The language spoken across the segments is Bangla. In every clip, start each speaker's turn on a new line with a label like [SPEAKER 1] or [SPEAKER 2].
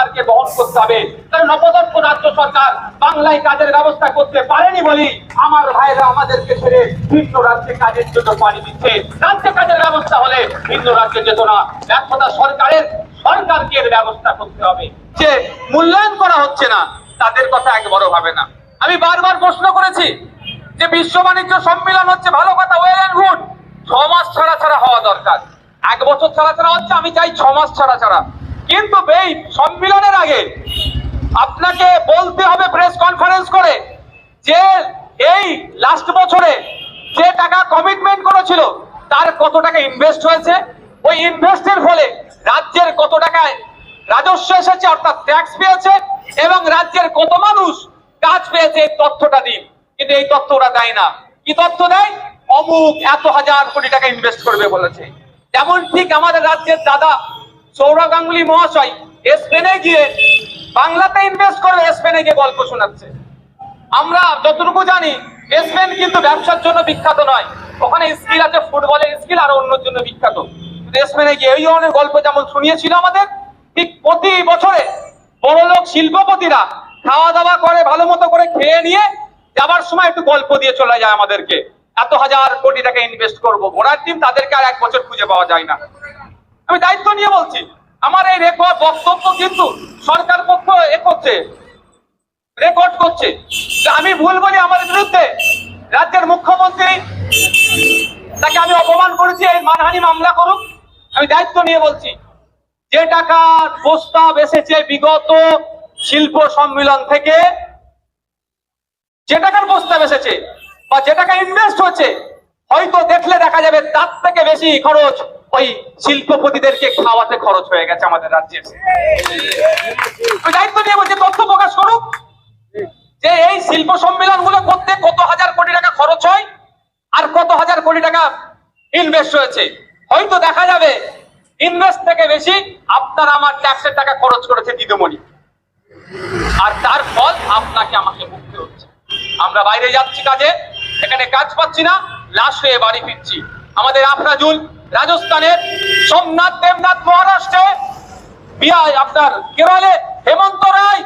[SPEAKER 1] সরকারকে বহন করতে হবে। কারণ অপদক্ষ রাজ্য সরকার বাংলায় কাজের ব্যবস্থা করতে পারেনি বলি আমার ভাইরা আমাদেরকে ছেড়ে ভিন্ন রাজ্যে কাজের জন্য পাড়ি দিচ্ছে। রাজ্যে কাজের ব্যবস্থা হলে ভিন্ন রাজ্যে যেত না। ব্যর্থতা সরকারের, সরকারকে এর ব্যবস্থা করতে হবে। যে মূল্যায়ন করা হচ্ছে না, তাদের কথা একবারও ভাবে না। আমি বারবার প্রশ্ন করেছি যে বিশ্ব বাণিজ্য সম্মেলন হচ্ছে ভালো কথা ওয়েল অ্যান্ড গুড ছ মাস ছাড়া ছাড়া হওয়া দরকার। এক বছর ছাড়া ছাড়া হচ্ছে, আমি চাই ছ মাস ছাড়া ছাড়া। কিন্তু এই সম্মেলনের আগে আপনাকে বলতে হবে প্রেস কনফারেন্স করে যে এই লাস্ট বছরে যে টাকা কমিটমেন্ট করেছিল, তার কত টাকা ইনভেস্ট হয়েছে? ওই ইনভেস্টের ফলে রাজ্যের কত টাকায় রাজস্ব এসেছে, অর্থাৎ ট্যাক্স পেয়েছে, এবং রাজ্যের কত মানুষ কাজ পেয়েছে এই তথ্যটা দিন। কিন্তু এই তথ্য ওরা দেয় না। কি তথ্য দেয়? অমুক এত হাজার কোটি টাকা ইনভেস্ট করবে বলেছে। যেমন ঠিক আমাদের রাজ্যের দাদা সৌরভ গাঙ্গুলি মহাশয় স্পেনে গিয়ে বাংলাতে ইনভেস্ট করে স্পেনে গিয়ে গল্প শোনাচ্ছে। আমরা যতটুকু জানি, স্পেন কিন্তু ব্যবসার জন্য বিখ্যাত নয়। ওখানে স্কিল আছে, ফুটবলের স্কিল আর অন্যর জন্য বিখ্যাত। স্পেনে গিয়ে এই ধরনের গল্প যেমন শুনিয়েছিল আমাদের, ঠিক প্রতি বছরে বড় লোক শিল্পপতিরা খাওয়া দাওয়া করে ভালো মতো করে খেয়ে নিয়ে যাবার সময় একটু গল্প দিয়ে চলে যায় আমাদেরকে। এত হাজার কোটি টাকা ইনভেস্ট করব, ঘোড়ার টিম তাদেরকে আর এক বছর খুঁজে পাওয়া যায় না। আমি দায়িত্ব নিয়ে বলছি, আমার এই রেকর্ড বক্তব্য কিন্তু সরকার পক্ষ এ করছে রেকর্ড করছে। আমি ভুল বলি আমার বিরুদ্ধে? রাজ্যের মুখ্যমন্ত্রী তাকে আমি অপমান করেছি, এই মানহানি মামলা করুক, আমি দায়িত্ব নিয়ে বলছি। যে টাকার প্রস্তাব এসেছে বিগত শিল্প সম্মেলন থেকে, যে টাকার প্রস্তাব এসেছে বা যে টাকা ইনভেস্ট হচ্ছে, হয়তো দেখলে দেখা যাবে তার থেকে বেশি খরচ ওই শিল্পপতিদেরকে খাওয়াতে খরচ হয়ে গেছে আমাদের রাজ্যে দায়িত্ব নিয়ে বলছি, তথ্য প্রকাশ করুক। যে এই শিল্প সম্মেলনগুলো করতে কত হাজার কোটি টাকা খরচ হয় আর কত হাজার কোটি টাকা ইনভেস্ট হয়েছে। হয়তো দেখা যাবে ইনভেস্ট থেকে বেশি আপনার আমার ট্যাক্সের টাকা খরচ করেছে দিদমণি। আর তার ফল আপনাকে আমাকে ভুগতে হচ্ছে। আমরা বাইরে যাচ্ছি কাজে, এখানে কাজ পাচ্ছি না, লাশ হয়ে বাড়ি ফিরছি। আমাদের আফরাজুল রাজস্থানের সোমনাথ দেবনাথ মহারাষ্ট্রে বিহার আপনার কেরলে হেমন্ত রায়,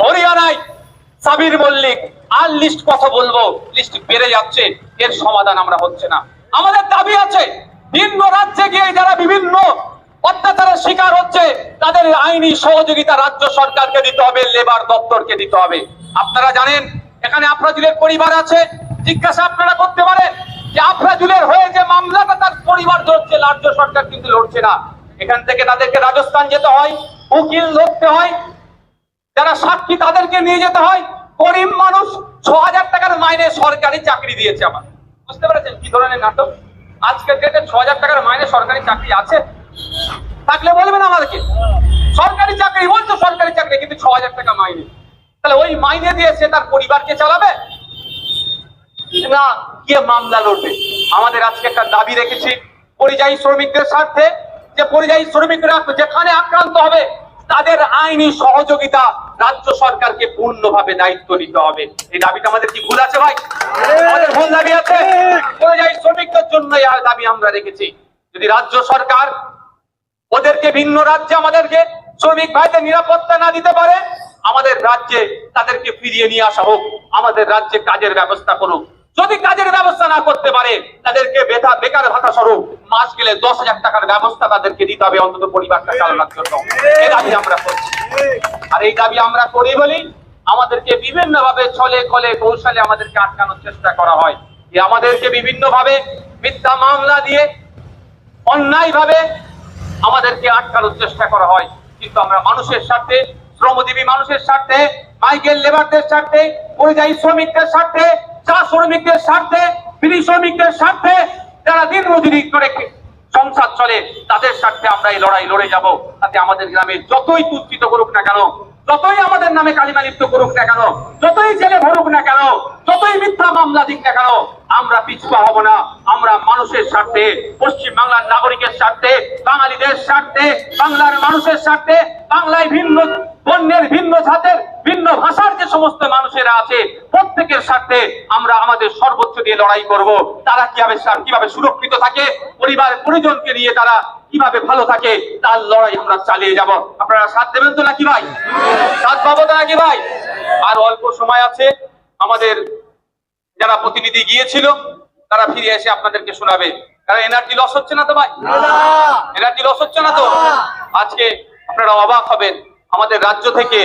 [SPEAKER 1] হরিয়ানায় সাবির মল্লিক। আর লিস্ট কথা বলব লিস্ট বেড়ে যাচ্ছে, এর সমাধান আমরা হচ্ছে না। আমাদের দাবি আছে, ভিন্ন রাজ্যে গিয়ে যারা বিভিন্ন অত্যাচারের শিকার হচ্ছে, তাদের আইনি সহযোগিতা রাজ্য সরকারকে দিতে হবে লেবার দপ্তরকে দিতে হবে। আপনারা জানেন, এখানে আফরাজুলের পরিবার আছে, জিজ্ঞাসা আপনারা করতে পারেন। যে আফরাজুলের হয়ে যে মামলাটা তার পরিবার ধরছে, রাজ্য সরকার কিন্তু লড়ছে না। এখান থেকে তাদেরকে রাজস্থান যেতে হয়, উকিল ধরতে হয়, যারা সাক্ষী তাদেরকে নিয়ে যেতে হয়। গরিব মানুষ ছ হাজার টাকার মাইনে সরকারি চাকরি দিয়েছে আমার। বুঝতে পেরেছেন কি ধরনের নাটক? আজকের ডেটে ছ হাজার টাকার মাইনে সরকারি চাকরি আছে। থাকলে বলবেন আমাদেরকে। সরকারি চাকরি, বলছো সরকারি চাকরি, কিন্তু ছ হাজার টাকা মাইনে। তাহলে ওই মাইনে দিয়ে সে তার পরিবারকে চালাবে? না কে মামলা লড়বে। আমাদের আজকে একটা দাবি রেখেছি, পরিযায়ী শ্রমিকদের স্বার্থে, যে পরিযায়ী শ্রমিকরা যেখানে আক্রান্ত হবে, তাদের আইনি সহযোগিতা রাজ্য সরকারকে পূর্ণভাবে দায়িত্ব নিতে হবে। এই দাবিটা আমাদের কি ভুল আছে ভাই? ভুল দাবি আছে। পরিযায়ী শ্রমিকদের জন্য দাবি আমরা রেখেছি। যদি রাজ্য সরকার ওদেরকে ভিন্ন রাজ্যে আমাদেরকে শ্রমিক ভাইদের নিরাপত্তা না দিতে পারে, আমাদের রাজ্যে তাদেরকে ফিরিয়ে নিয়ে আসা হোক, আমাদের রাজ্যে কাজের ব্যবস্থা করুক। যদি কাজের ব্যবস্থা না করতে পারে, তাদেরকে বেথা বেকার ভাতা স্বরূপ মাস গেলে দশ হাজার টাকার ব্যবস্থা তাদেরকে দিতে হবে অন্তত পরিবারটা চালানোর জন্য। এই দাবি আমরা করছি। আর এই দাবি আমরা করি বলি, আমাদেরকে বিভিন্ন ভাবে ছলে কলে কৌশলে আমাদেরকে আটকানোর চেষ্টা করা হয়। যে আমাদেরকে বিভিন্ন ভাবে মিথ্যা মামলা দিয়ে অন্যায় ভাবে আমাদেরকে আটকানোর চেষ্টা করা হয়। কিন্তু আমরা মানুষের স্বার্থে, শ্রমজীবী মানুষের স্বার্থে মাইকেল লেবারদের স্বার্থে, পরিযায়ী শ্রমিকদের স্বার্থে চা শ্রমিকদের স্বার্থে বিড়ি শ্রমিকদের স্বার্থে যারা দিন মজুরি করে সংসার চলে, তাদের স্বার্থে আমরা এই লড়াই লড়ে যাব। তাতে আমাদের গ্রামে যতই তুচ্ছিত করুক না কেন যতই আমাদের নামে কালিমা লিপ্ত করুক না কেন, যতই জেলে ভরুক না কেন, যতই মিথ্যা মামলা দিক না কেন, আমরা পিছপা হব না। আমরা মানুষের স্বার্থে পশ্চিম বাংলার নাগরিকের স্বার্থে, বাঙালিদের স্বার্থে, বাংলার মানুষের স্বার্থে, বাংলায় ভিন্ন বন্যের ভিন্ন জাতের, ভিন্ন ভাষার যে সমস্ত মানুষেরা আছে, প্রত্যেকের স্বার্থে আমরা আমাদের সর্বোচ্চ দিয়ে লড়াই করব। তারা কীভাবে কীভাবে সুরক্ষিত থাকে? পরিবার পরিজনকে নিয়ে তারা কীভাবে ভালো থাকে, তার লড়াই আমরা চালিয়ে যাব। আপনারা সাথ দেবেন তো নাকি ভাই? সাথ পাবো তো নাকি ভাই? আর অল্প সময় আছে, আমাদের যারা প্রতিনিধি গিয়েছিল, তারা ফিরে এসে আপনাদেরকে শোনাবে। কারণ এনার্জি লস হচ্ছে না তো ভাই? এনার্জি লস হচ্ছে না তো? আজকে আপনারা অবাক হবেন, আমাদের রাজ্য থেকে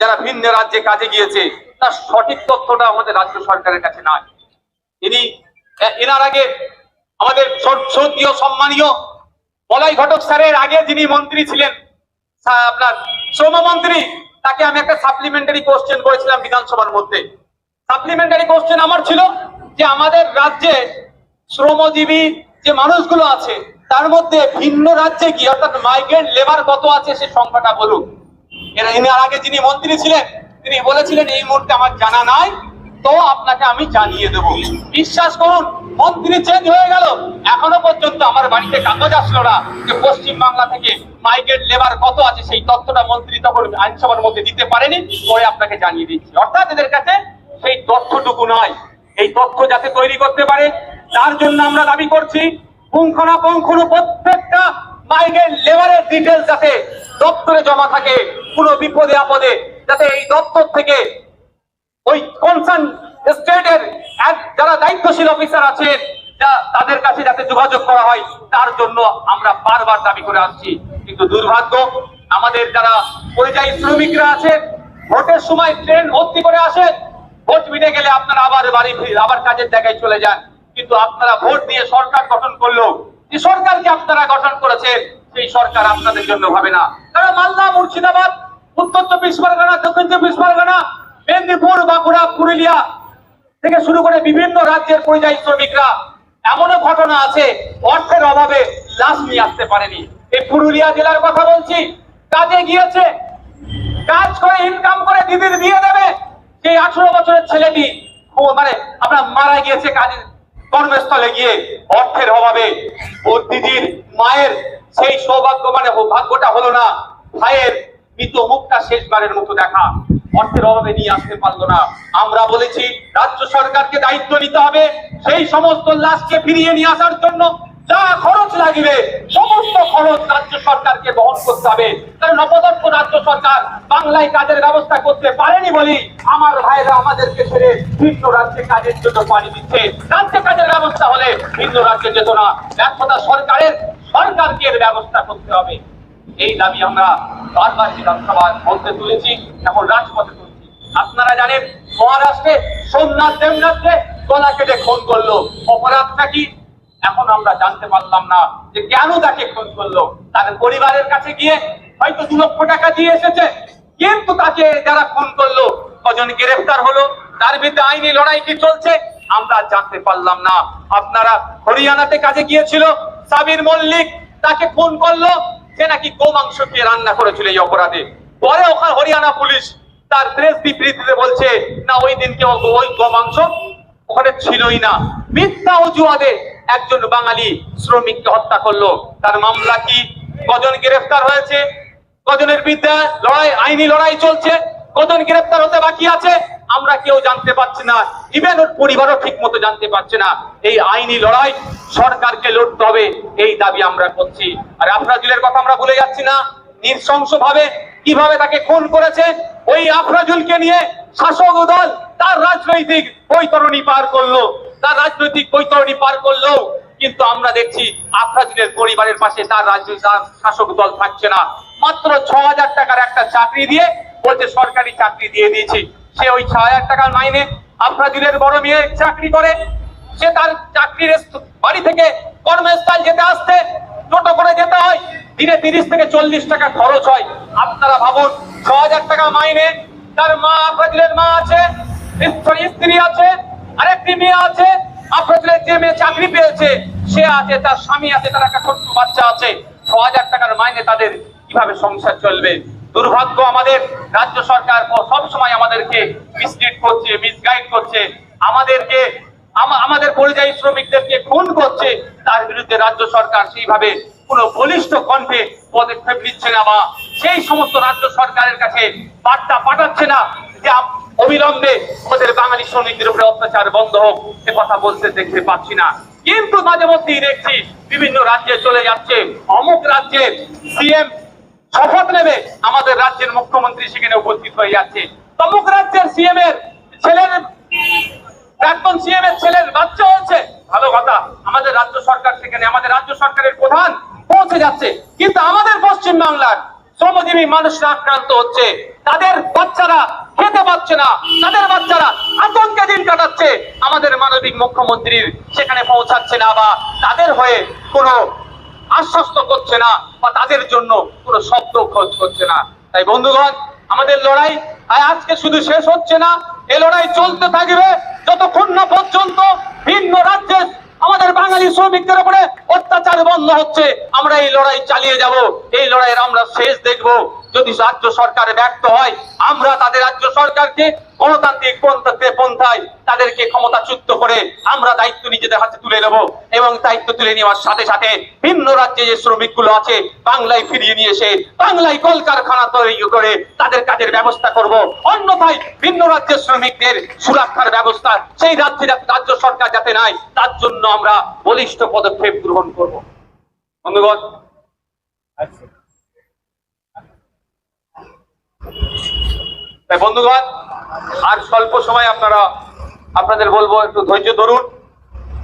[SPEAKER 1] যারা ভিন্ন রাজ্যে কাজে গিয়েছে, তার সঠিক তথ্যটা আমাদের রাজ্য সরকারের কাছে নাই। এনার আগে আমাদের শ্র- শ্রদ্ধেয় সম্মানীয় বলাই ঘটক স্যারের আগে যিনি মন্ত্রী ছিলেন আপনার শ্রমমন্ত্রী, তাকে আমি একটা সাপ্লিমেন্টারি কোশ্চেন করেছিলাম বিধানসভার মধ্যে। সাপ্লিমেন্টারি কোশ্চেন আমার ছিল যে আমাদের রাজ্যে শ্রমজীবী যে মানুষগুলো আছে, তার মধ্যে ভিন্ন রাজ্যে গিয়ে, অর্থাৎ মাইগ্রেন্ট লেবার কত আছে সে সংখ্যাটা বলুন। এরা এনার আগে যিনি মন্ত্রী ছিলেন, তিনি বলেছিলেন, এই মুহূর্তে আমার জানা নাই, তো আপনাকে আমি জানিয়ে দেব। বিশ্বাস করুন মন্ত্রী চেঞ্জ হয়ে গেল। এখনও পর্যন্ত আমার বাড়িতে কাগজ আসলো না যে পশ্চিম বাংলা থেকে মাইগ্রেন্ট লেবার কত আছে, সেই তথ্যটা মন্ত্রী তখন আইনসভার মধ্যে দিতে পারেনি, পরে আপনাকে জানিয়ে দিচ্ছি। অর্থাৎ এদের কাছে সেই তথ্যটুকু নয়। এই তথ্য যাতে তৈরি করতে পারে, তার জন্য আমরা দাবি করছি পুঙ্খানুপুঙ্খানু প্রত্যেকটা মাইগ্রেন্ট লেবারের ডিটেলস যাতে দপ্তরে জমা থাকে, কোনো বিপদে আপদে, যাতে এই দপ্তর থেকে ওই কনসার্ন স্টেটের যারা দায়িত্বশীল অফিসার আছেন তাদের কাছে যাতে যোগাযোগ করা হয়, তার জন্য আমরা বারবার দাবি করে আসছি। কিন্তু দুর্ভাগ্য, আমাদের যারা পরিযায়ী শ্রমিকরা আছে ভোটের সময় ট্রেন ভর্তি করে আসে ভোট মিটে গেলে আপনারা আবার বাড়ি আবার কাজের জায়গায় চলে যান। কিন্তু আপনারা ভোট দিয়ে সরকার গঠন করল যে সরকারকে আপনারা গঠন করেছেন, সেই সরকার আপনাদের জন্য হবে না। কারণ মালদা, মুর্শিদাবাদ, উত্তর চব্বিশ পরগনা, দক্ষিণ চব্বিশ পরগনা, মেদিনীপুর, বাঁকুড়া, পুরুলিয়া থেকে শুরু করে বিভিন্ন রাজ্যের পরিযায়ী শ্রমিকরা এমনও ঘটনা আছে, অর্থের অভাবে লাশ নিয়ে আসতে পারেনি। এই পুরুলিয়া জেলার কথা বলছি, কাজে গিয়েছে, কাজ করে ইনকাম করে দিদির বিয়ে দেবে। সেই আঠারো বছরের ছেলেটি মানে আমরা মারা গিয়েছে কাজের কর্মস্থলে গিয়ে, অর্থের অভাবে। ও দিদির মায়ের সেই সৌভাগ্য মানে ভাগ্যটা হলো না, ভাইয়ের মৃত মুখটা শেষবারের মতো দেখা। অর্থের অভাবে নিয়ে আসতে পারল না। আমরা বলেছি, রাজ্য সরকারকে দায়িত্ব নিতে হবে সেই সমস্ত লাশকে ফিরিয়ে নিয়ে আসার জন্য। যা খরচ লাগবে, সমস্ত খরচ রাজ্য সরকারকে বহন করতে হবে। কারণ অপদর্থ রাজ্য সরকার বাংলায় কাজের ব্যবস্থা করতে পারেনি বলি আমার ভাইরা আমাদেরকে ছেড়ে ভিন্ন রাজ্যে কাজের জন্য পাড়ি দিচ্ছে। রাজ্যে কাজের ব্যবস্থা হলে ভিন্ন রাজ্যে যেত না। ব্যর্থতা সরকারের, সরকারকে ব্যবস্থা করতে হবে। এই দাবি আমরা বারবার বিধানসভার মধ্যে তুলেছি এখন রাজপথে তুলছি। আপনারা জানেন, মহারাষ্ট্রে সোমনাথ দেবনাথকে গলা কেটে খুন করল। অপরাধটা কি? এখন আমরা জানতে পারলাম না যে কেন তাকে খুন করল। তাদের পরিবারের কাছে গিয়ে হয়তো দু লক্ষ টাকা দিয়ে এসেছে, কিন্তু তাকে যারা খুন করল, কজন গ্রেফতার হলো, তার বিরুদ্ধে আইনি লড়াই কি চলছে, আমরা জানতে পারলাম না। আপনারা হরিয়ানাতে কাজে গিয়েছিল, সাবির মল্লিক তাকে খুন করল সে নাকি গোমাংস খেয়ে রান্না করেছিল এই অপরাধে। পরে ওখানে হরিয়ানা পুলিশ তার প্রেস বিবৃতিতে বলছে, না, ওই দিনকে ওই গোমাংস ওখানে ছিলই না। মিথ্যা অজুহাতে একজন বাঙালি শ্রমিককে হত্যা করল। তার মামলা কি? কজন গ্রেফতার হয়েছে? কজনের বিরুদ্ধে লড়াই, আইনি লড়াই চলছে? কজন গ্রেফতার হতে বাকি আছে? আমরা কেউ জানতে পারছি না। ইভেন ওর পরিবারও ঠিক মতো জানতে পারছে না। এই আইনি লড়াই সরকারকে লড়তে হবে, এই দাবি আমরা করছি। আর আফরাজুলের কথা আমরা ভুলে যাচ্ছি না। নৃশংস ভাবে কীভাবে তাকে খুন করেছে, ওই আফরাজুলকে নিয়ে শাসক দল তার রাজনৈতিক বৈতরণী পার করল। তার রাজনৈতিক বৈতরণী পার করল। কিন্তু আমরা দেখছি আফরাজুলের পরিবারের পাশে তার রাজ্য তার শাসক দল থাকছে না। মাত্র ছ টাকার একটা চাকরি দিয়ে বলছে, সরকারি চাকরি দিয়ে দিয়েছি। সে ওই ছ হাজার টাকার মাইনে আফরাজুলের বড় মেয়ে চাকরি করে, সে তার চাকরির বাড়ি থেকে কর্মস্থল যেতে আসতে টোটো করে যেতে হয়, দিনে তিরিশ থেকে চল্লিশ টাকা খরচ হয়। আপনারা ভাবুন ছ হাজার টাকা মাইনে তার মা আফরাজুলের মা আছে স্ত্রী আছে, আরেকটি মেয়ে আছে আফরাজুলের যে মেয়ে চাকরি পেয়েছে, সে আছে, তার স্বামী আছে, তার একটা ছোট্ট বাচ্চা আছে। ছ হাজার টাকার মাইনে তাদের কীভাবে সংসার চলবে? দুর্ভাগ্য আমাদের রাজ্য সরকার সব সময় আমাদেরকে মিসলিড করছে মিসগাইড করছে। আমাদেরকে আমাদের পরিযায়ী শ্রমিকদেরকে খুন করছে। তার বিরুদ্ধে রাজ্য সরকার সেইভাবে কোনো বলিষ্ঠ কণ্ঠে পদক্ষেপ নিচ্ছে না বা সেই সমস্ত রাজ্য সরকারের কাছে বার্তা পাঠাচ্ছে না যে অবিলম্বে আমাদের বাঙালি শ্রমিকদের উপরে অত্যাচার বন্ধ হোক। এ কথা বলতে দেখতে পাচ্ছি না। কিন্তু মাঝে মধ্যেই দেখছি বিভিন্ন রাজ্যে চলে যাচ্ছে। অমুক রাজ্যের সিএম শপথ নেবে আমাদের রাজ্যের মুখ্যমন্ত্রী সেখানে উপস্থিত হয়ে যাচ্ছে। তমুক রাজ্যের সিএম এর ছেলের, প্রাক্তন সিএম এর ছেলের বাচ্চা হয়েছে। ভালো কথা, আমাদের রাজ্য সরকার সেখানে, আমাদের রাজ্য সরকারের প্রধান পৌঁছে যাচ্ছে। কিন্তু আমাদের পশ্চিম বাংলার শ্রমজীবী মানুষরা আক্রান্ত হচ্ছে। তাদের বাচ্চারা খেতে পাচ্ছে না। তাদের বাচ্চারা আতঙ্কে দিন কাটাচ্ছে। আমাদের মানবিক মুখ্যমন্ত্রীর সেখানে পৌঁছাচ্ছে না বা তাদের হয়ে কোনো আশ্বস্ত করছে না বা তাদের জন্য কোনো শব্দ খোঁজ করছে না। তাই বন্ধুগণ, আমাদের লড়াই আজকে শুধু শেষ হচ্ছে না, এ লড়াই চলতে থাকবে যতক্ষণ না পর্যন্ত ভিন্ন রাজ্যে আমাদের বাঙালি শ্রমিকদের উপরে অত্যাচার বন্ধ হচ্ছে। আমরা এই লড়াই চালিয়ে যাব, এই লড়াইয়ের আমরা শেষ দেখব। যদি রাজ্য সরকার ব্যর্থ হয়, আমরা তাদের রাজ্য সরকারকে গণতান্ত্রিক পন্থায় তাদেরকে ক্ষমতাচ্যুত করে আমরা দায়িত্ব নিজেদের হাতে তুলে নেব এবং দায়িত্ব তুলে নেওয়ার সাথে সাথে ভিন্ন রাজ্যে যে শ্রমিকগুলো আছে, বাংলায় ফিরিয়ে নিয়ে এসে বাংলায় কলকারখানা তৈরি করে তাদের কাজের ব্যবস্থা করব। অন্যথায় ভিন্ন রাজ্যের শ্রমিকদের সুরক্ষার ব্যবস্থা সেই রাজ্যে রাজ্য সরকার যাতে নাই, তার জন্য আমরা বলিষ্ঠ পদক্ষেপ গ্রহণ করব। বন্ধুগণ তাই বন্ধুগণ, আর স্বল্প সময় আপনারা, আপনাদের বলব একটু ধৈর্য ধরুন।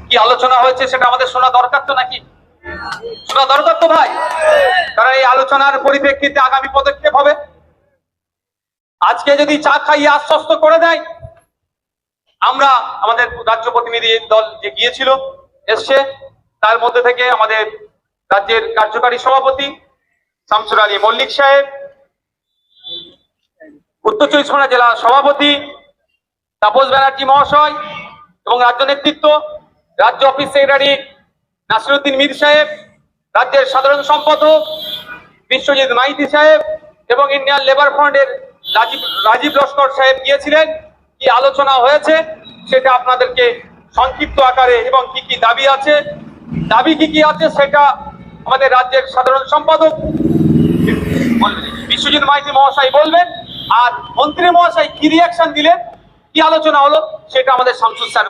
[SPEAKER 1] কি আলোচনা হয়েছে সেটা আমাদের শোনা দরকার তো নাকি? শোনা দরকার তো ভাই। কারণ এই আলোচনার পরিপ্রেক্ষিতে আগামী পদক্ষেপ হবে। আজকে যদি চা খাইয়ে আশ্বস্ত করে দেয়, আমরা আমাদের রাজ্য প্রতিনিধি দল যে গিয়েছিল, এসছে। তার মধ্যে থেকে আমাদের রাজ্যের কার্যকারী সভাপতি, শামসুর আলী মল্লিক সাহেব উত্তর চব্বিশ পরগনা জেলা সভাপতি তাপস ব্যানার্জি মহাশয় এবং রাজ্য নেতৃত্ব, রাজ্য অফিস সেক্রেটারি নাসিরুদ্দিন মীর সাহেব, রাজ্যের সাধারণ সম্পাদক বিশ্বজিৎ মাইতি সাহেব এবং ইন্ডিয়ান লেবার ফ্রন্টের রাজীব রাজীব লস্কর সাহেব গিয়েছিলেন। কি আলোচনা হয়েছে সেটা আপনাদেরকে সংক্ষিপ্ত আকারে এবং কি কি দাবি আছে? দাবি কি কি আছে সেটা আমাদের রাজ্যের সাধারণ সম্পাদক বিশ্বজিৎ মাইতি মহাশয় বলবেন। আর মন্ত্রী মহাশয় কি রিয়াকশন দিলেন? কি আলোচনা হলো? সেটা আমাদের শামসুল স্যার